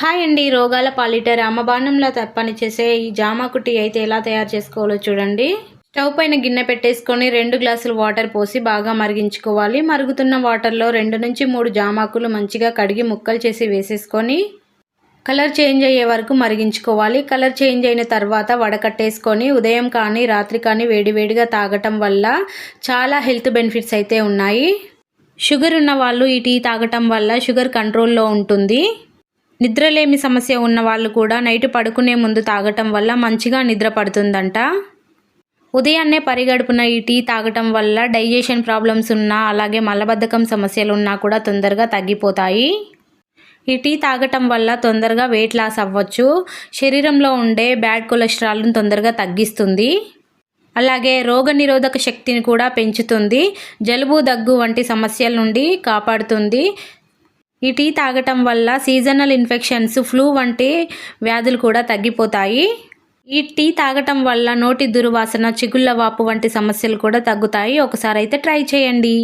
Hi అండి రోగాల పాలిట తప్పని పనిచేసే ఈ జామాకు టీ అయితే ఎలా తయారు చేసుకోవాలో చూడండి. స్టవ్ పైన గిన్నె పెట్టేసుకొని రెండు గ్లాసులు వాటర్ పోసి బాగా మరిగించుకోవాలి. మరుగుతున్న వాటర్లో రెండు నుంచి మూడు జామాకులు మంచిగా కడిగి ముక్కలు చేసి వేసేసుకొని కలర్ చేంజ్ అయ్యే వరకు మరిగించుకోవాలి. కలర్ చేంజ్ అయిన తర్వాత వడకట్టేసుకొని ఉదయం కానీ రాత్రి కానీ వేడివేడిగా తాగటం వల్ల చాలా హెల్త్ బెనిఫిట్స్ అయితే ఉన్నాయి. షుగర్ ఉన్న వాళ్ళు ఈ టీ తాగటం వల్ల షుగర్ కంట్రోల్లో ఉంటుంది. నిద్రలేమి సమస్య ఉన్న వాళ్ళు కూడా నైట్ పడుకునే ముందు తాగటం వల్ల మంచిగా నిద్ర పడుతుందంట. ఉదయాన్నే పరిగడుపున ఈ టీ తాగటం వల్ల డైజెషన్ ప్రాబ్లమ్స్ ఉన్నా అలాగే మలబద్ధకం సమస్యలు ఉన్నా కూడా తొందరగా తగ్గిపోతాయి. ఈ టీ తాగటం వల్ల తొందరగా వెయిట్ లాస్ అవ్వచ్చు. శరీరంలో ఉండే బ్యాడ్ కొలెస్ట్రాల్ను తొందరగా తగ్గిస్తుంది. అలాగే రోగనిరోధక శక్తిని కూడా పెంచుతుంది. జలుబు దగ్గు వంటి సమస్యల నుండి కాపాడుతుంది. ఈ టీ తాగటం వల్ల సీజనల్ ఇన్ఫెక్షన్స్ ఫ్లూ వంటి వ్యాధులు కూడా తగ్గిపోతాయి. ఈ టీ తాగటం వల్ల నోటి దుర్వాసన చిగుళ్ళ వాపు వంటి సమస్యలు కూడా తగ్గుతాయి. ఒకసారి అయితే ట్రై చేయండి.